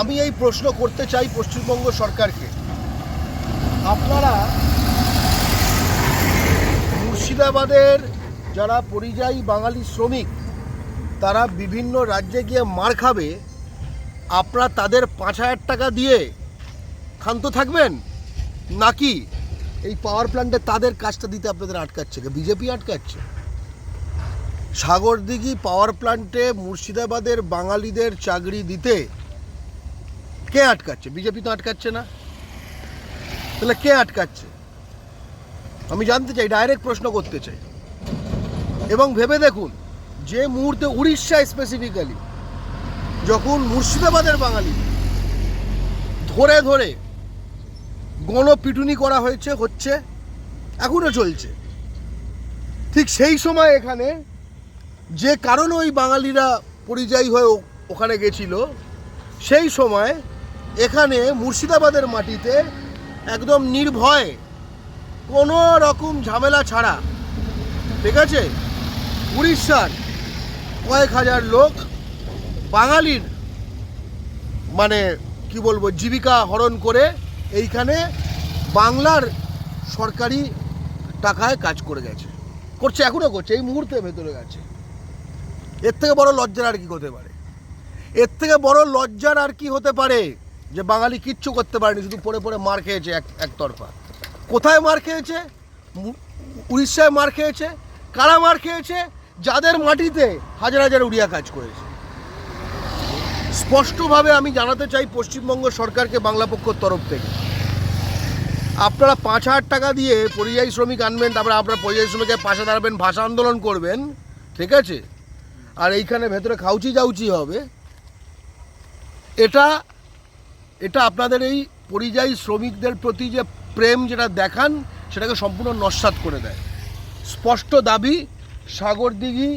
আমি এই প্রশ্ন করতে চাই পশ্চিমবঙ্গ সরকারকে। আপনারা মুর্শিদাবাদের যারা পরিযায়ী বাঙালি শ্রমিক, তারা বিভিন্ন রাজ্যে গিয়ে মার খাবে। আপনারা তাদের পাঁচ হাজার টাকা দিয়ে ক্ষান্ত থাকবেন? নাকি এই পাওয়ার প্ল্যান্টে তাদের কাজটা দিতে আপনাদের আটকাচ্ছে? বিজেপি আটকাচ্ছে। সাগরদিঘি পাওয়ার প্ল্যান্টে মুর্শিদাবাদের বাঙালিদের চাকরি দিতে কে আটকাচ্ছে? বিজেপি তো আটকাচ্ছে না। তাহলে কে আটকাচ্ছে? আমি জানতে চাই ডাইরেক্ট প্রশ্ন করতে চাই। এবং ভেবে দেখুন, যে মুহূর্তে উড়িষ্যায় স্পেসিফিক্যালি যখন মুর্শিদাবাদের বাঙালি ধরে ধরে গণপিটুনি করা হয়েছে, হচ্ছে এখনও চলছে। ঠিক সেই সময় এখানে যে কারণে ওই বাঙালিরা পরিযায়ী হয়ে ওখানে গেছিল, সেই সময় এখানে মুর্শিদাবাদের মাটিতে একদম নির্ভয় কোনো রকম ঝামেলা ছাড়া, ঠিক আছে? উড়িষ্যার কয়েক হাজার লোক বাঙালির মানে কি বলব, জীবিকা হরণ করে এইখানে বাংলার সরকারি টাকায় কাজ করে গেছে। করছে এখনও করছে, এই মুহূর্তে ভেতরে গেছে। এর থেকে বড় লজ্জার আর কি হতে পারে? এর থেকে বড় লজ্জার আর কি হতে পারে? যে বাঙালি কিচ্ছু করতে পারেনি, শুধু পড়ে পড়ে মার খেয়েছে এক, একতরফা। কোথায় মার খেয়েছে? উড়িষ্যায় মার খেয়েছে? কারা মার খেয়েছে? যাদের মাটিতে হাজার হাজার উড়িয়া কাজ করেছে। স্পষ্টভাবে আমি জানাতে চাই পশ্চিমবঙ্গ সরকারকে বাংলা পক্ষর তরফ থেকে। আপনারা পাঁচ হাজার টাকা দিয়ে পরিযায়ী শ্রমিক আনবেন, তারপরে আপনারা পরিযায়ী শ্রমিকের পাশে দাঁড়াবেন, ভাষা আন্দোলন করবেন, ঠিক আছে? আর এইখানে ভেতরে খাউচি যাউচি হবে। এটা এটা আপনাদের এই পরিযায়ী শ্রমিকদের প্রতি যে প্রেম যেটা দেখান, সেটাকে সম্পূর্ণ নস্বাত করে দেয়। স্পষ্ট দাবি, Sagardighi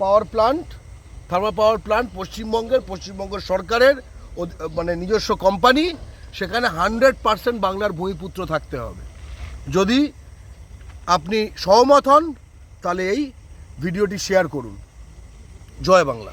power plant thermal power plant পশ্চিমবঙ্গের, পশ্চিমবঙ্গ সরকারের মানে নিজস্ব কোম্পানি, সেখানে হান্ড্রেড পার্সেন্ট বাংলার ভূমিপুত্র থাকতে হবে। যদি আপনি সহমত হন, তাহলে এই ভিডিওটি শেয়ার করুন। জয় বাংলা।